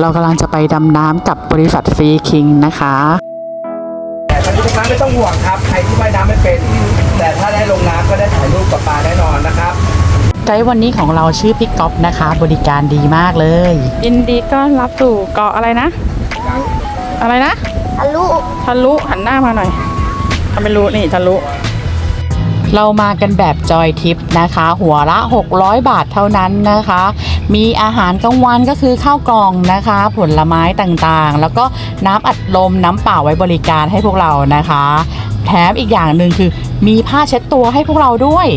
เรากำลังจะไปดำน้ำกับบริษัทฟรีคิงนะคะ แต่ทั้งนี้ทั้งนั้นไม่ต้องห่วงครับ ใครที่ว่ายน้ำไม่เป็น แต่ถ้าได้ลงน้ำก็ได้ถ่ายรูปกับปลาแน่นอนนะครับ ไกด์วันนี้ของเราชื่อพี่ก๊อฟนะคะ บริการดีมากเลย ยินดีต้อนรับสู่เกาะอะไรนะ อะไรนะ ทะลุ ทะลุหันหน้ามาหน่อยทำไม่รู้นี่ทะลุ เรามากันแบบจอยทิปนะคะ หัวละ 600 บาทเท่านั้นนะคะ มีอาหารกลางวันก็คือข้าวกล่องนะคะ ผลไม้ต่างๆ แล้วก็น้ำอัดลมน้ำเปล่าไว้บริการให้พวกเรานะคะ แถมอีกอย่างหนึ่งคือมีผ้าเช็ดตัวให้พวกเราด้วย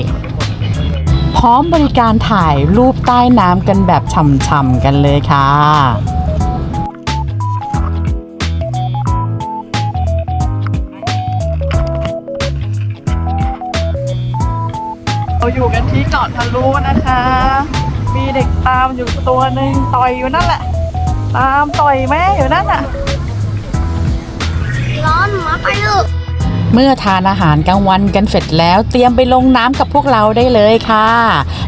พร้อมบริการถ่ายรูปใต้น้ำกันแบบฉ่ำๆกันเลยค่ะ เราอยู่กันที่เกาะทะลุนะคะ มีเด็กตามอยู่ตัวหนึ่งต่อยอยู่นั่นแหละ ตามต่อยแม่อยู่นั่นน่ะ ร้อนมาไปลูกเมื่อทานอาหารกลางวันกันเสร็จแล้วเตรียมไปลงน้ำกับพวกเราได้เลยค่ะ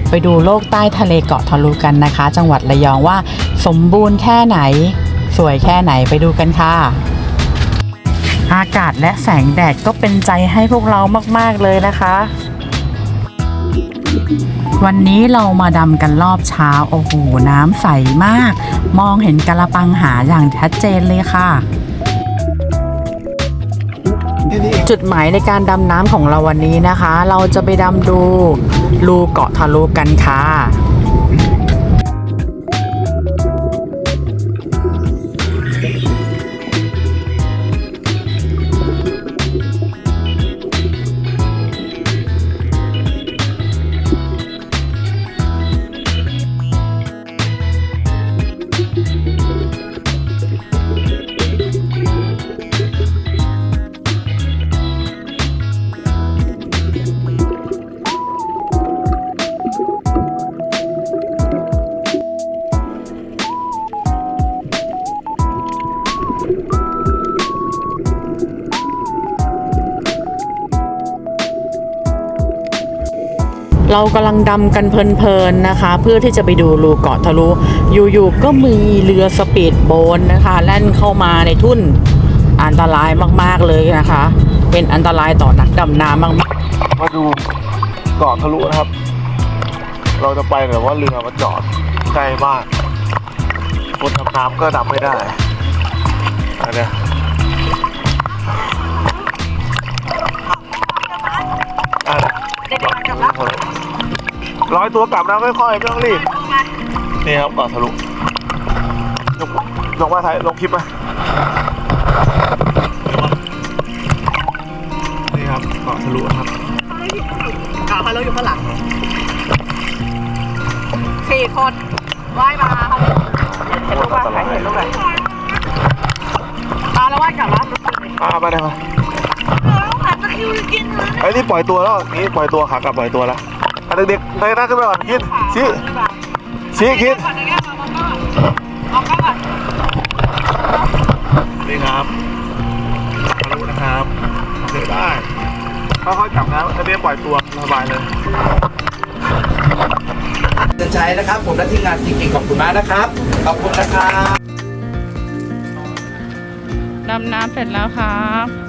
ไปดูโลกใต้ทะเลเกาะทะลุกันนะคะ จังหวัดระยองว่า สมบูรณ์แค่ไหน สวยแค่ไหนไปดูกันค่ะ อากาศและแสงแดดก็เป็นใจให้พวกเรามาก ๆ เลยนะคะ วันนี้เรามาดำกันรอบเช้า โอ้โห น้ำใสมาก มองเห็นกระปังหาอย่างชัดเจนเลยค่ะ จุดหมายในการดำน้ำของเราวันนี้นะคะ เราจะไปดำดูรูเกาะทะลุกันค่ะ เรากำลังดำกันเพลินๆนะคะ เพื่อที่จะไปดูรูเกาะทะลุ อยู่ๆก็มีเรือสปีดโบ๊ทนะคะ แล่นเข้ามาในทุ่นอันตรายมากๆเลยนะคะ เป็นอันตรายต่อนักดำน้ำมากมาดูเกาะทะลุนะครับ เราจะไปแบบว่าเรือมาจอดใกล้มาก คนดำน้ำก็ดำไม่ได้อันเนี้ ร้อยตัวกลับนะค่อยๆไม่ต้องรีบนี่ครับเกาะทะลุยกยกมาถ่ายลงคลิปมานี่ครับเกาะทะลุครับขาพาเราอยู่ข้างหลังสี่คนว่ายมาค่ะเห็นลูกป่ะใครเห็นลูกไหมตาแล้วว่ายกลับมาอ่าไปได้มาไอ้นี่ปล่อยตัวแล้วนี่ปล่อยตัวขากลับปล่อยตัวแล้ว อะเด็กๆเงยหน้าขึ้นไปก่อนคิดชี้ชี้คิดก่อนนะแกมามองก่อนมองก่อนนี่ครับทะลุนะครับเดี๋ยวได้ค่อยๆจับนะไอ้นี่ปล่อยตัวสบายเลยเดินชัยนะครับ ผมและทีมงานจริงๆขอบคุณมากนะครับ ขอบคุณนะครับ ดำน้ำเสร็จแล้วครับ